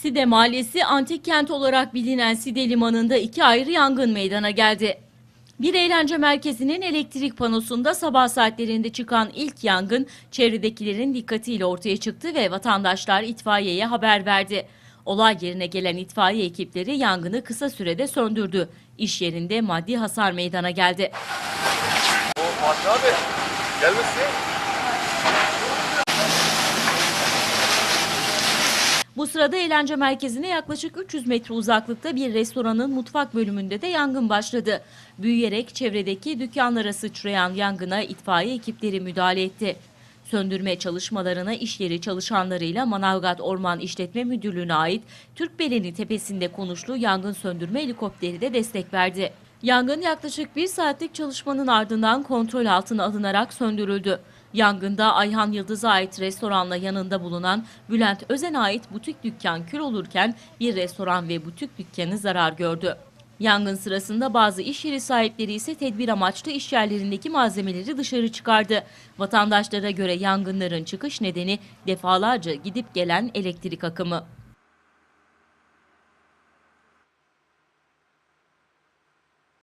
Side Mahallesi antik kent olarak bilinen Side Limanı'nda iki ayrı yangın meydana geldi. Bir eğlence merkezinin elektrik panosunda sabah saatlerinde çıkan ilk yangın çevredekilerin dikkatiyle ortaya çıktı ve vatandaşlar itfaiyeye haber verdi. Olay yerine gelen itfaiye ekipleri yangını kısa sürede söndürdü. İş yerinde maddi hasar meydana geldi. O abi gelmesin. Bu sırada eğlence merkezine yaklaşık 300 metre uzaklıkta bir restoranın mutfak bölümünde de yangın başladı. Büyüyerek çevredeki dükkanlara sıçrayan yangına itfaiye ekipleri müdahale etti. Söndürme çalışmalarına iş yeri çalışanlarıyla Manavgat Orman İşletme Müdürlüğü'ne ait Türkbeleni tepesinde konuşlu yangın söndürme helikopteri de destek verdi. Yangın yaklaşık bir saatlik çalışmanın ardından kontrol altına alınarak söndürüldü. Yangında Ayhan Yıldız'a ait restoranla yanında bulunan Bülent Özen'e ait butik dükkan kül olurken bir restoran ve butik dükkanı zarar gördü. Yangın sırasında bazı iş yeri sahipleri ise tedbir amaçlı iş yerlerindeki malzemeleri dışarı çıkardı. Vatandaşlara göre yangınların çıkış nedeni defalarca gidip gelen elektrik akımı.